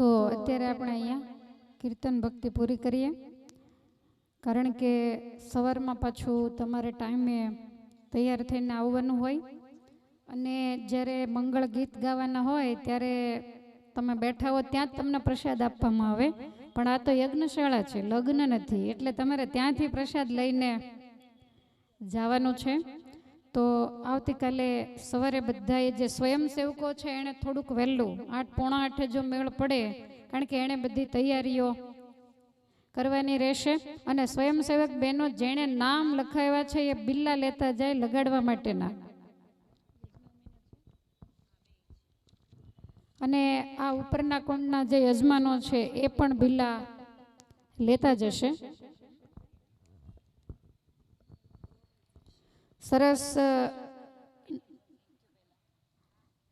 તો અત્યારે આપણે અહીંયા કીર્તન ભક્તિ પૂરી કરીએ. કારણ કે સવારમાં પાછું તમારે ટાઈમે તૈયાર થઈને આવવાનું હોય. અને જ્યારે મંગળ ગીત ગાવાના હોય ત્યારે તમે બેઠા હો ત્યાં જ તમને પ્રસાદ આપવામાં આવે. પણ આ તો યજ્ઞશાળા છે લગ્ન નથી. એટલે તમારે ત્યાંથી પ્રસાદ લઈને જવાનું છે. તો આવતીકાલે સવારે બધાએ જે સ્વયંસેવકો છે એણે થોડુંક વહેલું આઠ, પોણા આઠે જો મેળ પડે, કારણ કે એણે બધી તૈયારીઓ કરવાની રહેશે. અને સ્વયંસેવક બહેનો જેણે નામ લખાવ્યા છે એ બિલ્લા લેતા જાય લગાડવા માટેના. અને આ ઉપરના કુંડના જે યજમાનો છે એ પણ બિલ્લા લેતા જશે. સરસ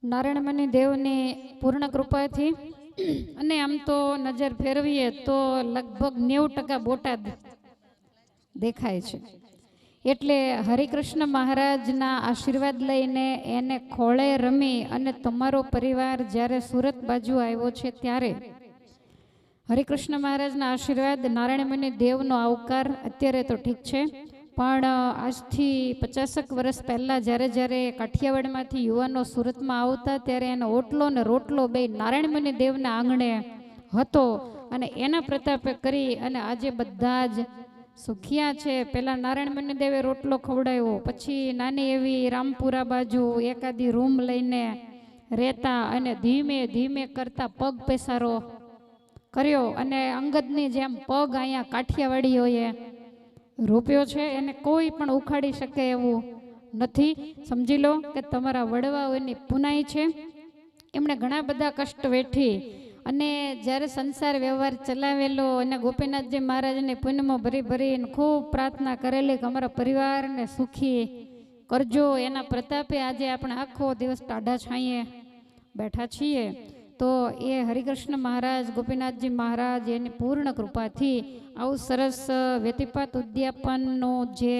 નારાયણમણી દેવની પૂર્ણ કૃપાથી. અને આમ તો નજર ફેરવીએ તો લગભગ નેવું ટકા બોટાદ દેખાય છે. એટલે હરિકૃષ્ણ મહારાજના આશીર્વાદ લઈને એને ખોળે રમી અને તમારો પરિવાર જ્યારે સુરત બાજુ આવ્યો છે ત્યારે હરિકૃષ્ણ મહારાજના આશીર્વાદ નારાયણમુનિ દેવનો આવકાર અત્યારે તો ઠીક છે. પણ આજથી પચાસક વર્ષ પહેલાં જ્યારે જ્યારે કાઠિયાવાડમાંથી યુવાનો સુરતમાં આવતા ત્યારે એનો ઓટલો ને રોટલો બે નારાયણમુનિ દેવના આંગણે હતો અને એના પ્રતાપે કરી અને આજે બધા જ સુખિયા છે. પેલા નારાયણમુનિ દેવે રોટલો ખવડાવ્યો, પછી નાની એવી રામપુરા બાજુ એકાદી રૂમ લઈને રહેતા અને ધીમે ધીમે કરતા પગ પેસારો કર્યો અને અંગદની જેમ પગ અહીંયા કાઠિયાવાડીઓએ રોપ્યો છે, એને કોઈ પણ ઉખાડી શકે એવું નથી. સમજી લો કે તમારા વડવાઓની પુનાઈ છે. એમણે ઘણા બધા કષ્ટ વેઠી અને જ્યારે સંસાર વ્યવહાર ચલાવેલો અને ગોપીનાથજી મહારાજની પુણ્યમાં ભરી ભરીને ખૂબ પ્રાર્થના કરેલી કે અમારા પરિવારને સુખી કરજો. એના પ્રતાપે આજે આપણે આખો દિવસ ટાઢા છાંયે બેઠા છીએ. તો એ હરિકૃષ્ણ મહારાજ, ગોપીનાથજી મહારાજ એની પૂર્ણ કૃપાથી આવું સરસ વ્યતિપાત ઉદ્યાપનનો જે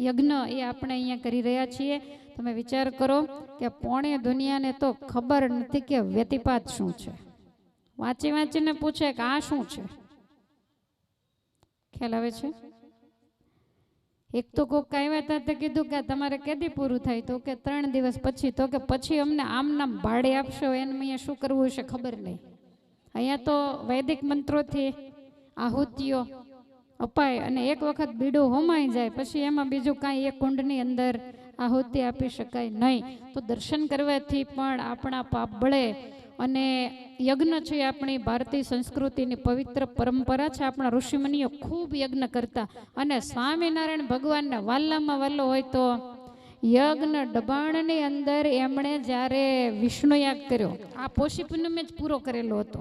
યજ્ઞ એ આપણે અહીંયા કરી રહ્યા છીએ. તમે વિચાર કરો કે પોણે દુનિયાને તો ખબર નથી કે વ્યતિપાત શું છે. વાંચી વાંચીને પૂછે કે આ શું છે? ખ્યાલ આવે છે? એક તો કોક આવ્યા હતા તે કીધું કે તમારે કેદી પૂરું થાય? તો કે ત્રણ દિવસ પછી, તો કે પછી અમને આમ નામ ભાડે આપશો એને અહીંયા શું કરવું હશે ખબર નહીં. અહીંયા તો વૈદિક મંત્રોથી આહુતિઓ અપાય અને એક વખત બીડો હોમાઈ જાય, પછી એમાં બીજું કાંઈ એક કુંડની અંદર આહુતિ આપી શકાય નહીં. તો દર્શન કરવાથી પણ આપણા પાપ બળે અને યજ્ઞ છે આપણી ભારતીય સંસ્કૃતિની પવિત્ર પરંપરા છે. આપણા ઋષિમુનિઓ ખૂબ યજ્ઞ કરતા અને સ્વામિનારાયણ ભગવાનને વાલ્લામાં વાલ્લો હોય તો યજ્ઞ ડબાણની અંદર એમણે જ્યારે વિષ્ણુ યાગ કર્યો, આ પોષી પૂનમે જ પૂરો કરેલો હતો.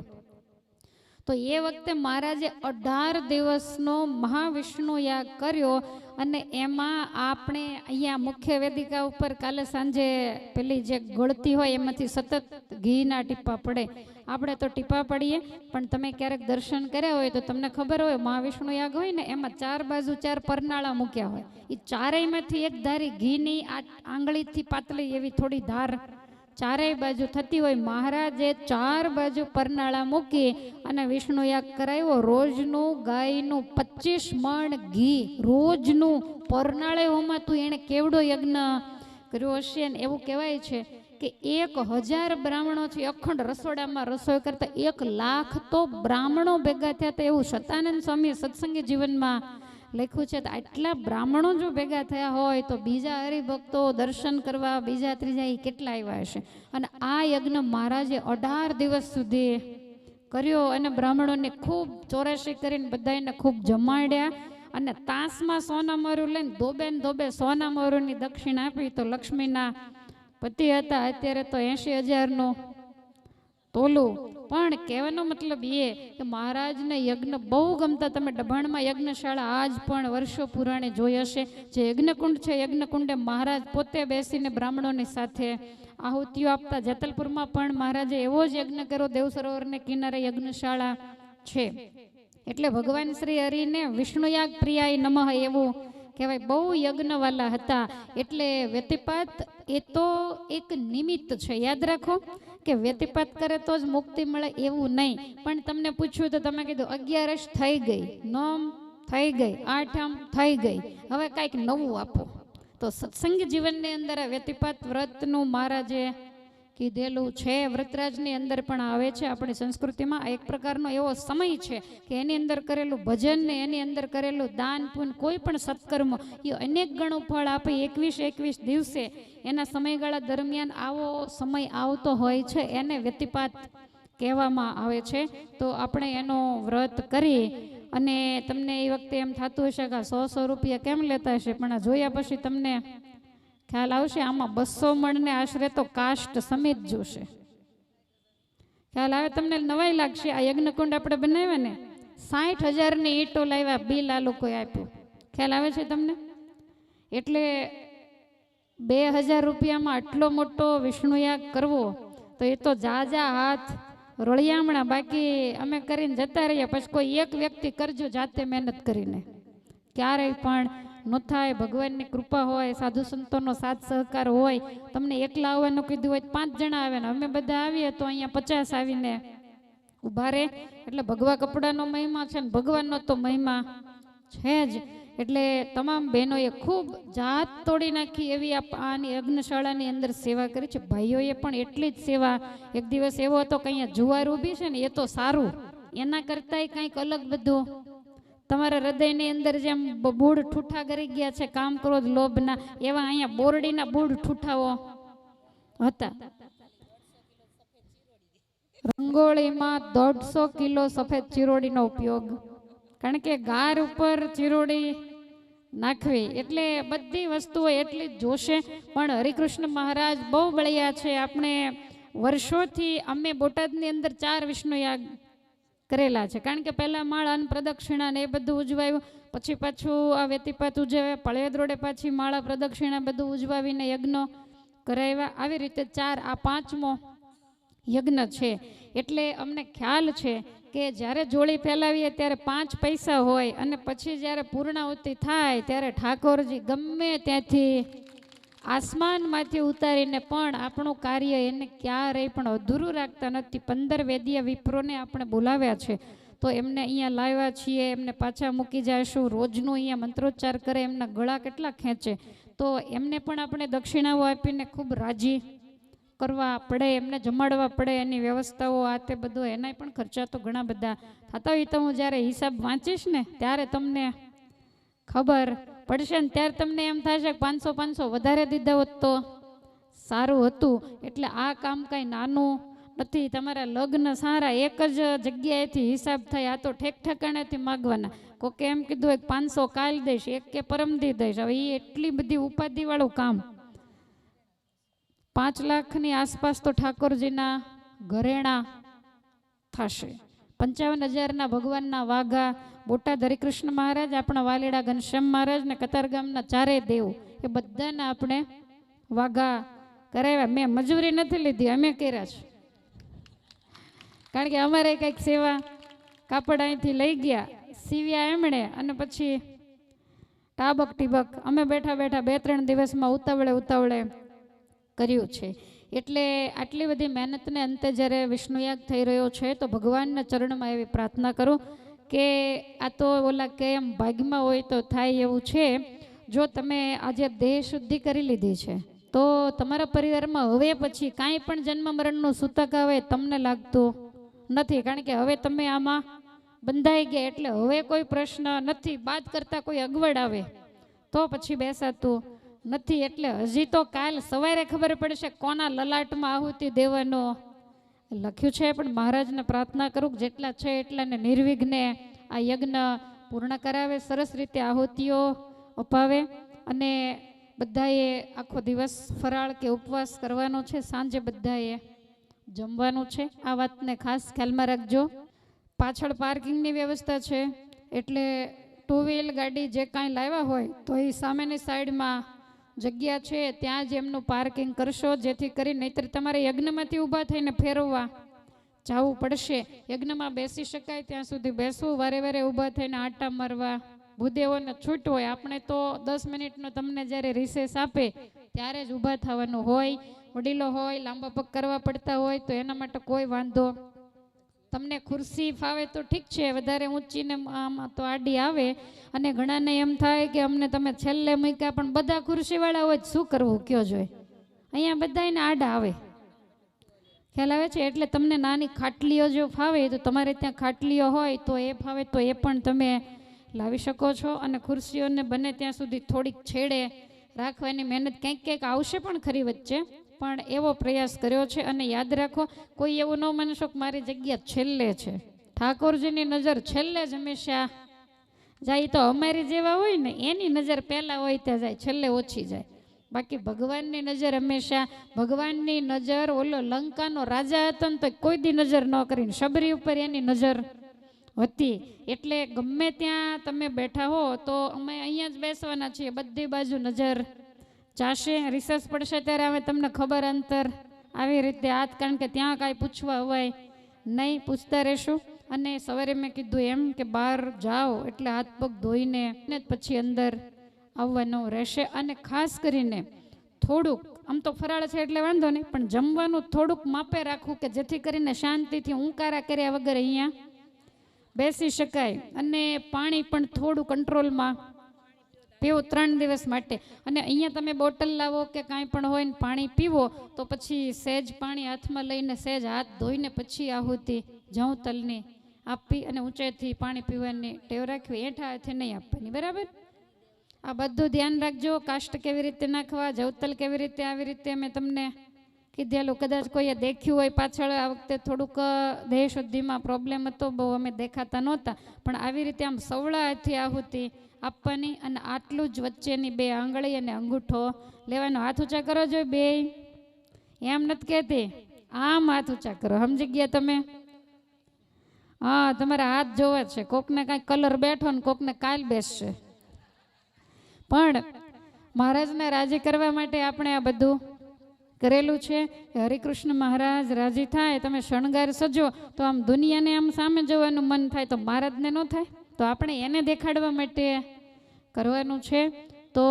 તો એ વખતે મહારાજે અઢાર દિવસનો મહાવિષ્ણુ યાગ કર્યો અને એમાં આપણે અહીંયા મુખ્ય વેદિકા ઉપર કાલે સાંજે પેલી જે ગળતી હોય એમાંથી સતત ઘીના ટીપા પડે. આપણે તો ટીપા પડીએ, પણ તમે ક્યારેક દર્શન કર્યા હોય તો તમને ખબર હોય મહાવિષ્ણુ યાગ હોય ને એમાં ચાર બાજુ ચાર પરનાળા મૂક્યા હોય. એ ચારેયમાંથી એક ધારી ઘીની આ આંગળીથી પાતળી એવી થોડી ધાર ચારેય બાજુ થતી હોય, મહારાજે ચાર બાજુ પરનાળા મૂકી અને વિષ્ણુ યાગ કરાવ્યો. રોજનું ગાયનું પચીસ મણ ઘી. રોજનું પરનાળે હોમાતું એણે કેવડો યજ્ઞ કર્યો હશે ને એવું કહેવાય છે કે એક હજાર બ્રાહ્મણો છે અખંડ રસોડામાં રસોઈ કરતા એક લાખ તો બ્રાહ્મણો ભેગા થયા હતા એવું સતાનંદ સ્વામી સત્સંગી જીવનમાં લખ્યું છે આટલા બ્રાહ્મણો જો ભેગા થયા હોય તો બીજા હરિભક્તો દર્શન કરવા બીજા ત્રીજા એ કેટલા આવ્યા હશે? અને આ યજ્ઞ મહારાજે અઢાર દિવસ સુધી કર્યો અને બ્રાહ્મણોને ખૂબ ચોરાશી કરીને બધાને ખૂબ જમાડ્યા. અને તાસમાં સોના મરું લઈને ધોબે ને ધોબે સોના મરુની દક્ષિણ આપી તો લક્ષ્મીના પતિ હતા. અત્યારે તો એંશી હજારનું તોલું પણ કહેવાનો મતલબ એ કે મહારાજને યજ્ઞ બહુ ગમતા. તમે દબાણમાં યજ્ઞશાળા આજ પણ વર્ષો પુરાણે જોઈ હશે. જે યજ્ઞકુંડ છે, યજ્ઞકુંડે મહારાજ પોતે બેસીને બ્રાહ્મણોની સાથે આહુતિઓ આપતા. જેતલપુરમાં પણ મહારાજે એવો જ યજ્ઞ કર્યો દેવ સરોવરને કિનારે યજ્ઞશાળા છે. એટલે ભગવાન શ્રી હરિને વિષ્ણુયાગ પ્રિયાય નમઃ એવું કહેવાય. બહુ યજ્ઞવાલા હતા. એટલે વ્યતિપાત એ તો એક નિમિત્ત છે. યાદ રાખો કે વ્યતિપાત કરે તો જ મુક્તિ મળે એવું નહીં. પણ તમને પૂછ્યું તો તમે કીધું, અગિયારસ થઈ ગઈ, નોમ થઈ ગઈ, આઠમ થઈ ગઈ. હવે કાંઈક નવું આપો. તો સત્સંગ જીવનની અંદર વ્યતિપાત વ્રતનું મહારાજે કીધેલું છે. વ્રતરાજની અંદર પણ આવે છે. આપણી સંસ્કૃતિમાં એક પ્રકારનો એવો સમય છે કે એની અંદર કરેલું ભજન ને એની અંદર કરેલું દાન, પુન, કોઈ પણ સત્કર્મ એ અનેક ગણું ફળ આપે એકવીસ એકવીસ દિવસે. એના સમયગાળા દરમિયાન આવો સમય આવતો હોય છે. એને વ્યતિપાત કહેવામાં આવે છે. તો આપણે એનો વ્રત કરી અને તમને એ વખતે એમ થતું હશે કે સો સો રૂપિયા કેમ લેતા હશે? પણ જોયા પછી તમને ખ્યાલ આવશે, આમાં બસો મણને આશરે તો કાષ્ટ સમેત જોશે. ખ્યાલ આવે, તમને નવાઈ લાગશે, આ યજ્ઞકુંડ આપણે બનાવ્યા ને, સાઠ હજારની ઈંટો લાવ્યા, બિલ આ લોકોએ આપ્યું. ખ્યાલ આવે છે તમને? એટલે બે હજાર રૂપિયામાં આટલો મોટો વિષ્ણુયાગ કરવો, તો એ તો જાજા હાથ રળિયામણા, બાકી અમે કરીને જતા રહીએ, પછી કોઈ એક વ્યક્તિ કરજો જાતે મહેનત કરીને. ક્યારેય પણ ન થાય, ભગવાનની કૃપા હોય, સાધુ સંતોનો સાથ સહકાર હોય, તમને એકલા આવવાનું કીધું હોય પાંચ જણા આવે ને, અમે બધા આવીએ તો અહીંયા પચાસ આવીને ઊભા રહે. એટલે ભગવા કપડાનો મહિમા છે ને, ભગવાનનો તો મહિમા છે જ. એટલે તમામ બહેનોએ ખૂબ જાત તોડી નાખી એવી આની યજ્ઞશાળાની અંદર સેવા કરી છે. ભાઈઓએ પણ એટલી જ સેવા. એક દિવસ એવો હતો કે અહીંયા જુવાર ઊભી છે ને, એ તો સારું. એના કરતાંય કંઈક અલગ બધું તમારા હૃદયની અંદર જેમ બૂઢ ઠૂઠા કરી ગયા છે કામ કરો લોભના, એવા અહીંયા બોરડીના બૂઢ ઠૂઠાઓ હતા. રંગોળીમાં દોઢસો કિલો સફેદ ચીરોડીનો ઉપયોગ. કારણ કે ગાર ઉપર ચીરોડી નાખવી એટલે બધી વસ્તુઓ એટલી જ જોશે. પણ હરિકૃષ્ણ મહારાજ બહુ બળિયા છે. આપણે વર્ષોથી અમે બોટાદની અંદર ચાર વિષ્ણુયાગ કરેલા છે. કારણ કે પહેલાં માળા અન્ન પ્રદક્ષિણા ને એ બધું ઉજવાયું. પછી પાછું આ વ્યતિપાત ઉજવે પળિયાદ રોડે પાછી માળા પ્રદક્ષિણા બધું ઉજવાવીને યજ્ઞો કરાવ્યા. આવી રીતે ચાર આ પાંચમો યજ્ઞ છે. એટલે અમને ખ્યાલ છે કે જ્યારે જોડી ફેલાવીએ ત્યારે પાંચ પૈસા હોય અને પછી જ્યારે પૂર્ણાહુતિ થાય ત્યારે ઠાકોરજી ગમે ત્યાંથી આસમાનમાંથી ઉતારીને પણ આપણું કાર્ય એને ક્યારેય પણ અધૂરું રાખતા નથી. પંદર વેદીય વિપ્રોને આપણે બોલાવ્યા છે. તો એમને અહીંયા લાવ્યા છીએ, એમને પાછા મૂકી જઈશું રોજનું અહીંયા મંત્રોચ્ચાર કરે, એમના ગળા કેટલા ખેંચે. તો એમને પણ આપણે દક્ષિણાઓ આપીને ખૂબ રાજી કરવા પડે, એમને જમાડવા પડે એની વ્યવસ્થાઓ, આ તે બધો, એનાય પણ ખર્ચા તો ઘણા બધા. થતા હોય તો હું જ્યારે હિસાબ વાંચીશ ને, ત્યારે તમને ખબર પડશે ને ત્યારે તમને એમ થશે કે પાંચસો પાંચસો વધારે દીધા હોત તો સારું હતું. એટલે આ કામ કાંઈ નાનું નથી. તમારા લગ્ન સારા એક જ જગ્યાએથી હિસાબ થાય, આ તો ઠેક ઠેકાણેથી માગવાના. કોકે એમ કીધું એક પાંચસો કાલ દઈશ, એક કે પરમદી દઈશ. હવે એ એટલી બધી ઉપાધિવાળું કામ. પાંચ લાખની આસપાસ તો ઠાકોરજીના ઘરેણા થશે. પંચાવન હજારના ભગવાનના વાઘા બોટાદ હરિકૃષ્ણ મહારાજ, આપણા વાલેડા ઘનશ્યામ મહારાજ ને કતારગામના ચારે દેવ, એ બધાના આપણે વાઘા કરાવ્યા. મેં મજૂરી નથી લીધી, અમે કર્યા છે. કારણ કે અમારે કંઈક સેવા કાપડ અહીંથી લઈ ગયા, સીવ્યા એમણે અને પછી ટાબક ટીબક અમે બેઠા બેઠા બે ત્રણ દિવસમાં ઉતાવળે ઉતાવળે કર્યું છે. એટલે આટલી બધી મહેનતને અંતે જ્યારે વિષ્ણુયાગ થઈ રહ્યો છે, તો ભગવાનના ચરણમાં એવી પ્રાર્થના કરો કે આ તો ઓલા કે એમ ભાગ્યમાં હોય તો થાય એવું છે. જો તમે આજે દેહ શુદ્ધિ કરી લીધી છે, તો તમારા પરિવારમાં હવે પછી કાંઈ પણ જન્મ મરણનું સૂતક આવે તમને લાગતું નથી. કારણ કે હવે તમે આમાં બંધાઈ ગયા એટલે હવે કોઈ પ્રશ્ન નથી. બાદ કરતાં કોઈ અગવડ આવે તો પછી બેસાતું. નથી એટલે હજી તો કાલ સવારે ખબર પડશે કોના લલાટમાં આહુતિ દેવાનો. લખ્યું છે, પણ મહારાજને પ્રાર્થના કરું જેટલા છે એટલાને નિર્વિઘ્ને આ યજ્ઞ પૂર્ણ કરાવે, સરસ રીતે આહુતિઓ અપાવે અને બધાએ આખો દિવસ ફરાળ કે ઉપવાસ કરવાનો છે, સાંજે બધાએ જમવાનું છે. આ વાતને ખાસ ખ્યાલમાં રાખજો. પાછળ પાર્કિંગની વ્યવસ્થા છે, એટલે ટુ વ્હીલ ગાડી જે કાંઈ લાવ્યા હોય તો એ સામેની સાઈડમાં જગ્યા છે, ત્યાં જ એમનું પાર્કિંગ કરશો, જેથી કરી નહીતર તમારે યજ્ઞમાંથી ઊભા થઈને ફેરવવા જવું પડશે. યજ્ઞમાં બેસી શકાય, ત્યાં સુધી બેસવું, વારે વારે ઊભા થઈને આટા મારવા, ભૂદેવોને છૂટ હોય, આપણે તો દસ મિનિટનો તમને જ્યારે રિસેસ આપે, ત્યારે જ ઊભા થવાનું હોય. વડીલો હોય, લાંબા પગ કરવા પડતા હોય, તો એના માટે કોઈ વાંધો તમને ખુરશી ફાવે તો ઠીક છે, વધારે ઊંચીને આમ તો આડી આવે. અને ઘણાને એમ થાય કે અમને તમે છેલ્લે મૂક્યા, પણ બધા ખુરશીવાળા હોય શું કરવું, કયો જોઈએ અહીંયા બધાને આડા આવે. ખ્યાલ આવે છે? એટલે તમને નાની ખાટલીઓ જો ફાવે, તો તમારે ત્યાં ખાટલીઓ હોય, તો એ ફાવે, તો એ પણ તમે લાવી શકો છો. અને ખુરશીઓને બને ત્યાં સુધી થોડીક છેડે રાખવાની મહેનત ક્યાંક ક્યાંક આવશે પણ ખરી વચ્ચે. પણ એવો પ્રયાસ કર્યો છે અને યાદ રાખો, કોઈ એવું ન માનશો કે મારી જગ્યા છેલ્લે છે. ઠાકોરજીની નજર છેલ્લે જ હંમેશા જાય તો અમારી જેવા હોય ને, એની નજર પહેલાં હોય ત્યાં જાય, છેલ્લે ઓછી જાય. બાકી ભગવાનની નજર હંમેશા, ભગવાનની નજર, ઓલો લંકાનો રાજા હતો ને તો કોઈ દી નજર ન કરીને, શબરી ઉપર એની નજર હતી. એટલે ગમે ત્યાં તમે બેઠા હો તો અમે અહીંયા જ બેસવાના છીએ, બધી બાજુ નજર ચાશે રિસર્ચ પડશે ત્યારે હવે તમને ખબર અંતર. આવી રીતે આજ કારણ કે ત્યાં કાંઈ પૂછવા હોય નહીં, પૂછતા રહેશું. અને સવારે મેં કીધું એમ કે બહાર જાઓ, એટલે હાથ પગ ધોઈને ને પછી અંદર આવવાનું રહેશે. અને ખાસ કરીને થોડુંક, આમ તો ફરાળ છે એટલે વાંધો નહીં, પણ જમવાનું થોડુંક માપે રાખવું કે જેથી કરીને શાંતિથી ઊંકારા કર્યા વગર અહીંયા બેસી શકાય. અને પાણી પણ થોડું કંટ્રોલમાં પીવું ત્રણ દિવસ માટે. અને અહીંયા તમે બોટલ લાવો કે કાંઈ પણ હોય ને પાણી પીવો, તો પછી સહેજ પાણી હાથમાં લઈને સહેજ હાથ ધોઈને પછી આહુતિ જઉં તલની આપી અને ઊંચાઈથી પાણી પીવાની ટેવ રાખવી એઠા હાથે નહીં આપવાની, બરાબર? આ બધું ધ્યાન રાખજો, કાષ્ટ કેવી રીતે નાખવા જવતલ કેવી રીતે આવી રીતે મેં તમને કીધેલું. કદાચ કોઈએ દેખ્યું હોય પાછળ, આ વખતે થોડુંક દેહ શુદ્ધિમાં પ્રોબ્લેમ હતો, બહુ અમે દેખાતા નહોતા. પણ આવી રીતે આમ સવળાથી આહુતિ આપવાની અને આટલું જ વચ્ચેની બે આંગળી અને અંગૂઠો લેવાનો હાથ ઊંચા કરો જોઈએ બે. એમ નથી કહેતી. આમ હાથ ઊંચા કરો. સમજી ગયા તમે? હા, તમારા હાથ જોવે છે. કોકને કાંઈ કલર બેઠો ને કોકને કાલ બેસશે. પણ મહારાજને રાજી કરવા માટે આપણે આ બધું કરેલું છે. હરિકૃષ્ણ મહારાજ રાજી થાય, તમે શણગાર સજો. તો આમ દુનિયાને આમ સામે જોવાનું મન થાય, તો મહારાજને ન થાય? તો આપણે એને દેખાડવા માટે કરવાનું છે. તો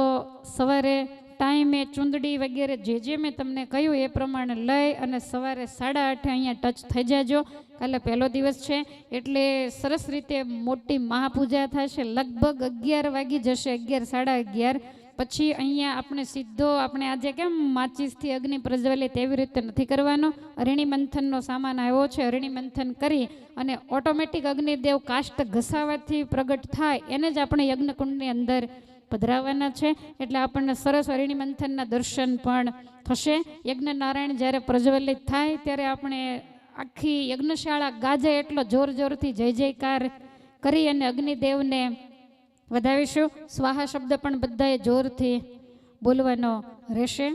સવારે ટાઈમે ચૂંદડી વગેરે જે જે મેં તમને કહ્યું એ પ્રમાણે લઈ અને સવારે સાડા આઠે અહીંયા ટચ થઈ જાજો. કાલે પહેલો દિવસ છે. એટલે સરસ રીતે મોટી મહાપૂજા થશે. લગભગ અગિયાર વાગી જશે. અગિયાર, સાડા અગિયાર. પછી અહીંયા આપણે સીધો આપણે આજે કેમ માચીસથી અગ્નિ પ્રજ્વલિત એવી રીતે નથી કરવાનો? અરણી મંથનનો સામાન આવ્યો છે અરણી મંથન કરી અને ઓટોમેટિક અગ્નિદેવ કાષ્ટ ઘસાવાથી પ્રગટ થાય એને જ આપણે યજ્ઞકુંડની અંદર પધરાવવાના છે. એટલે આપણને સરસ અરણી મંથનના દર્શન પણ થશે. યજ્ઞ નારાયણ જ્યારે પ્રજ્વલિત થાય ત્યારે આપણે આખી યજ્ઞશાળા ગાજે એટલો જોર જોરથી જય જયકાર કરી અને અગ્નિદેવને વધાવીશું સ્વાહા શબ્દ પણ બધાએ જોરથી બોલવાનો રહેશે.